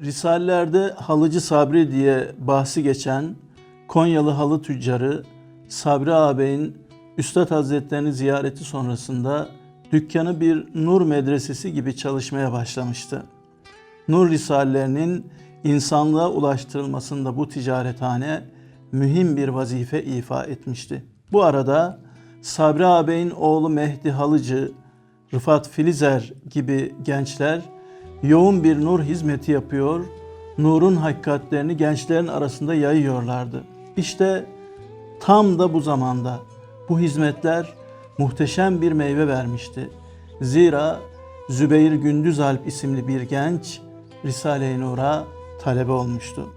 Risalelerde Halıcı Sabri diye bahsi geçen Konyalı halı tüccarı Sabri ağabeyin Üstad Hazretlerini ziyareti sonrasında dükkanı bir nur medresesi gibi çalışmaya başlamıştı. Nur risalelerinin insanlığa ulaştırılmasında bu ticarethane mühim bir vazife ifa etmişti. Bu arada Sabri ağabeyin oğlu Mehdi Halıcı, Rıfat Filizer gibi gençler yoğun bir nur hizmeti yapıyor, nurun hakikatlerini gençlerin arasında yayıyorlardı. İşte tam da bu zamanda bu hizmetler muhteşem bir meyve vermişti. Zira Zübeyir Gündüzalp isimli bir genç Risale-i Nur'a talebe olmuştu.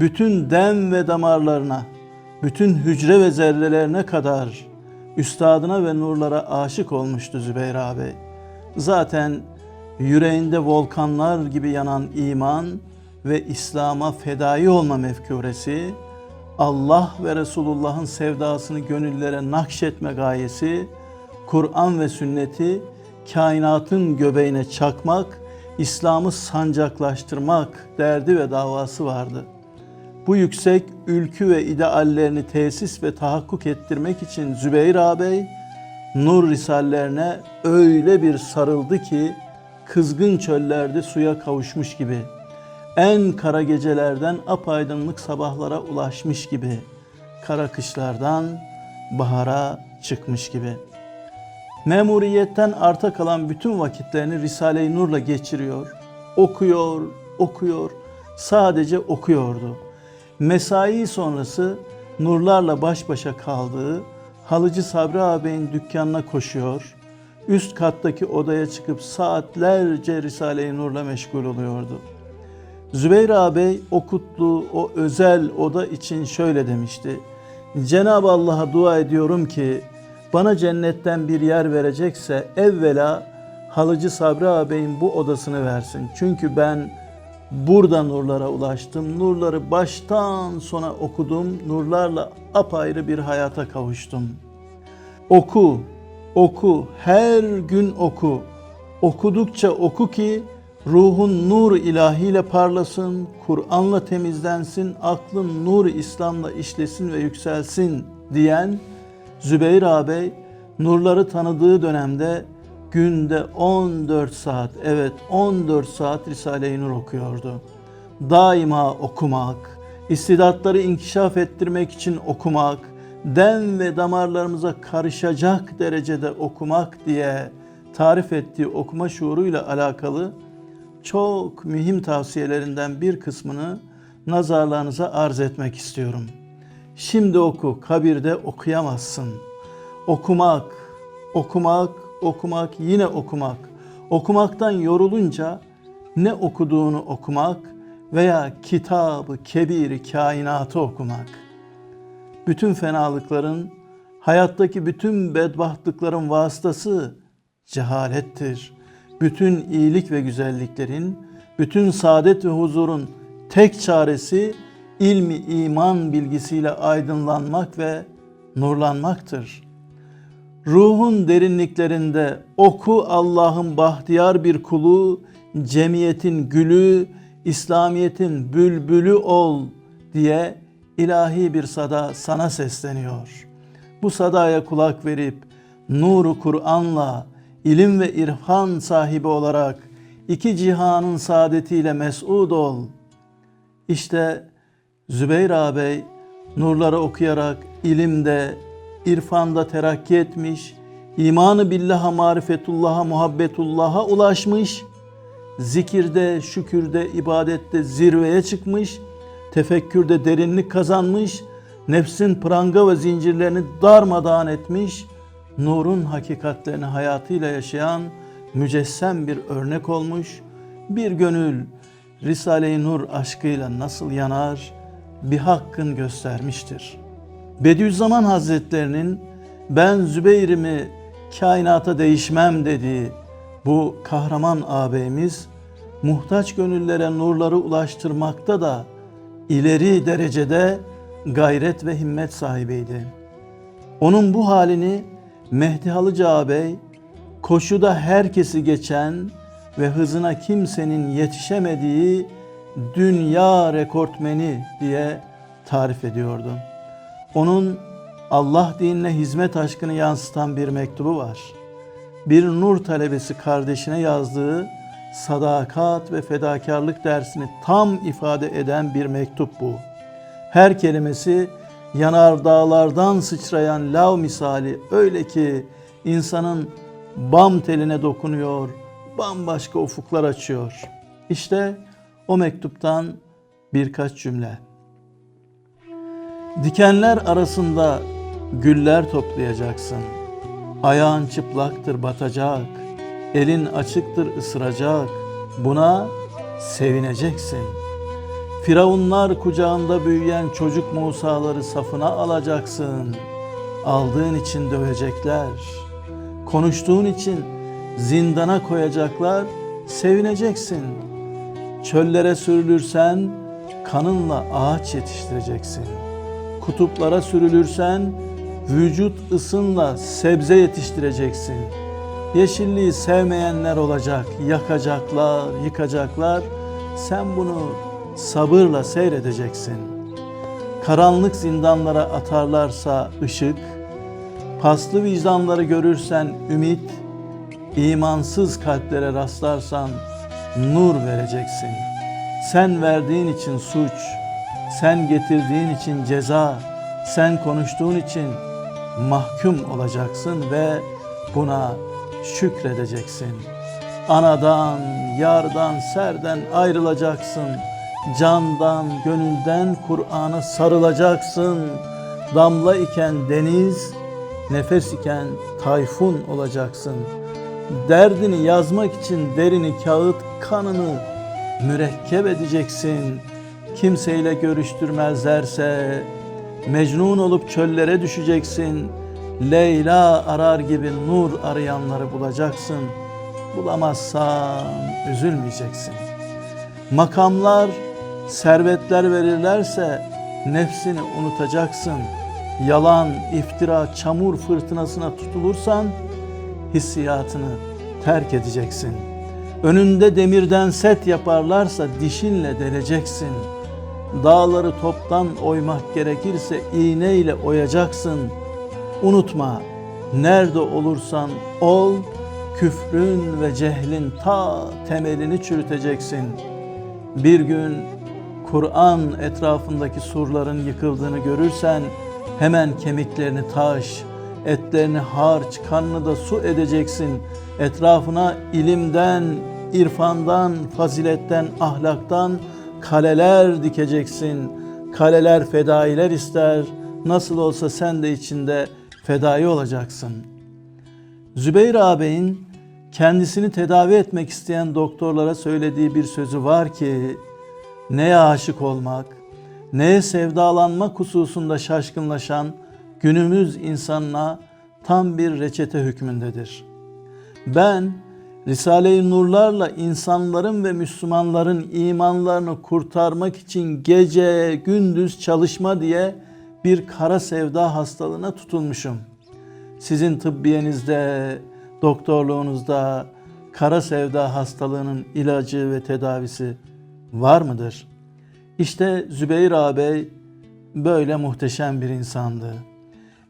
Bütün dem ve damarlarına, bütün hücre ve zerrelerine kadar üstadına ve nurlara aşık olmuştu Zübeyir abi. Zaten yüreğinde volkanlar gibi yanan iman ve İslam'a fedai olma mefkuresi, Allah ve Resulullah'ın sevdasını gönüllere nakşetme gayesi, Kur'an ve sünneti kainatın göbeğine çakmak, İslam'ı sancaklaştırmak derdi ve davası vardı. Bu yüksek ülkü ve ideallerini tesis ve tahakkuk ettirmek için Zübeyir ağabey, nur risallerine öyle bir sarıldı ki, kızgın çöllerde suya kavuşmuş gibi, en kara gecelerden apaydınlık sabahlara ulaşmış gibi, kara kışlardan bahara çıkmış gibi. Memuriyetten arta kalan bütün vakitlerini Risale-i Nur'la geçiriyor, okuyor, okuyor, sadece okuyordu. Mesai sonrası nurlarla baş başa kaldığı Halıcı Sabri ağabeyin dükkanına koşuyor, üst kattaki odaya çıkıp saatlerce Risale-i Nur'la meşgul oluyordu. Zübeyir ağabey o kutlu, o özel oda için şöyle demişti. Cenab-ı Allah'a dua ediyorum ki bana cennetten bir yer verecekse evvela Halıcı Sabri ağabeyin bu odasını versin. Çünkü ben burada nurlara ulaştım. Nurları baştan sona okudum. Nurlarla apayrı bir hayata kavuştum. Oku, oku, her gün oku. Okudukça oku ki ruhun nur ilahiyle parlasın, Kur'an'la temizlensin, aklın nur İslam'la işlesin ve yükselsin diyen Zübeyir ağabey nurları tanıdığı dönemde günde 14 saat, evet 14 saat Risale-i Nur okuyordu. Daima okumak, istidatları inkişaf ettirmek için okumak, den ve damarlarımıza karışacak derecede okumak diye tarif ettiği okuma şuuruyla alakalı çok mühim tavsiyelerinden bir kısmını nazarlarınıza arz etmek istiyorum. Şimdi oku, kabirde okuyamazsın. Okumak, okumak, okumak, yine okumak. Okumaktan yorulunca ne okuduğunu okumak veya kitabı, kebiri, kainatı okumak. Bütün fenalıkların, hayattaki bütün bedbahtlıkların vasıtası cehalettir. Bütün iyilik ve güzelliklerin, bütün saadet ve huzurun tek çaresi ilmi iman bilgisiyle aydınlanmak ve nurlanmaktır. Ruhun derinliklerinde oku Allah'ın bahtiyar bir kulu, cemiyetin gülü, İslamiyet'in bülbülü ol diye ilahi bir sada sana sesleniyor. Bu sadaya kulak verip nuru Kur'an'la ilim ve irfan sahibi olarak iki cihanın saadetiyle mes'ud ol. İşte Zübeyir ağabey nurları okuyarak ilimde, irfanda terakki etmiş, imanı billaha, marifetullah'a, muhabbetullah'a ulaşmış, zikirde, şükürde, ibadette zirveye çıkmış, tefekkürde derinlik kazanmış, nefsin pranga ve zincirlerini darmadağın etmiş, nurun hakikatlerini hayatıyla yaşayan mücessem bir örnek olmuş, bir gönül Risale-i Nur aşkıyla nasıl yanar bir hakkın göstermiştir. Bediüzzaman Hazretlerinin ben Zübeyir'imi kainata değişmem dediği bu kahraman ağabeyimiz muhtaç gönüllere nurları ulaştırmakta da ileri derecede gayret ve himmet sahibiydi. Onun bu halini Mehdi Halıcı ağabey koşuda herkesi geçen ve hızına kimsenin yetişemediği dünya rekortmeni diye tarif ediyordu. Onun Allah dinine hizmet aşkını yansıtan bir mektubu var. Bir nur talebesi kardeşine yazdığı sadakat ve fedakarlık dersini tam ifade eden bir mektup bu. Her kelimesi yanar dağlardan sıçrayan lav misali öyle ki insanın bam teline dokunuyor, bambaşka ufuklar açıyor. İşte o mektuptan birkaç cümle. Dikenler arasında güller toplayacaksın. Ayağın çıplaktır batacak, elin açıktır ısıracak. Buna sevineceksin. Firavunlar kucağında büyüyen çocuk Musa'ları safına alacaksın. Aldığın için dövecekler. Konuştuğun için zindana koyacaklar. Sevineceksin. Çöllere sürülürsen kanınla ağaç yetiştireceksin. Kutuplara sürülürsen vücut ısınla sebze yetiştireceksin. Yeşilliği sevmeyenler olacak, yakacaklar, yıkacaklar. Sen bunu sabırla seyredeceksin. Karanlık zindanlara atarlarsa ışık, paslı vicdanları görürsen ümit, imansız kalplere rastlarsan nur vereceksin. Sen verdiğin için suç, sen getirdiğin için ceza, sen konuştuğun için mahkum olacaksın ve buna şükredeceksin. Anadan, yardan, serden ayrılacaksın. Candan, gönülden Kur'an'a sarılacaksın. Damla iken deniz, nefes iken tayfun olacaksın. Derdini yazmak için derini kağıt kanını mürekkep edeceksin. Kimseyle görüştürmezlerse mecnun olup çöllere düşeceksin. Leyla arar gibi nur arayanları bulacaksın. Bulamazsan üzülmeyeceksin. Makamlar, servetler verirlerse nefsini unutacaksın. Yalan, iftira, çamur fırtınasına tutulursan hissiyatını terk edeceksin. Önünde demirden set yaparlarsa dişinle deleceksin. Dağları toptan oymak gerekirse iğneyle oyacaksın. Unutma, nerede olursan ol, küfrün ve cehlin ta temelini çürüteceksin. Bir gün Kur'an etrafındaki surların yıkıldığını görürsen hemen kemiklerini taş, etlerini harç, kanını da su edeceksin. Etrafına ilimden, irfandan, faziletten, ahlaktan kaleler dikeceksin. Kaleler fedailer ister. Nasıl olsa sen de içinde fedai olacaksın. Zübeyir ağabeyin kendisini tedavi etmek isteyen doktorlara söylediği bir sözü var ki neye aşık olmak, neye sevdalanmak hususunda şaşkınlaşan günümüz insanına tam bir reçete hükmündedir. Ben Risale-i Nurlarla insanların ve Müslümanların imanlarını kurtarmak için gece gündüz çalışma diye bir kara sevda hastalığına tutulmuşum. Sizin tıbbiyenizde, doktorluğunuzda kara sevda hastalığının ilacı ve tedavisi var mıdır? İşte Zübeyir ağabey böyle muhteşem bir insandı.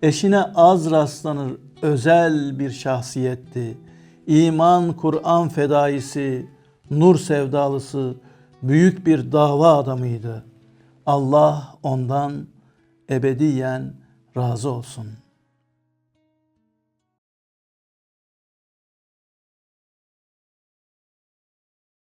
Eşine az rastlanır özel bir şahsiyetti. İman, Kur'an fedaisi, nur sevdalısı, büyük bir dava adamıydı. Allah ondan ebediyen razı olsun.''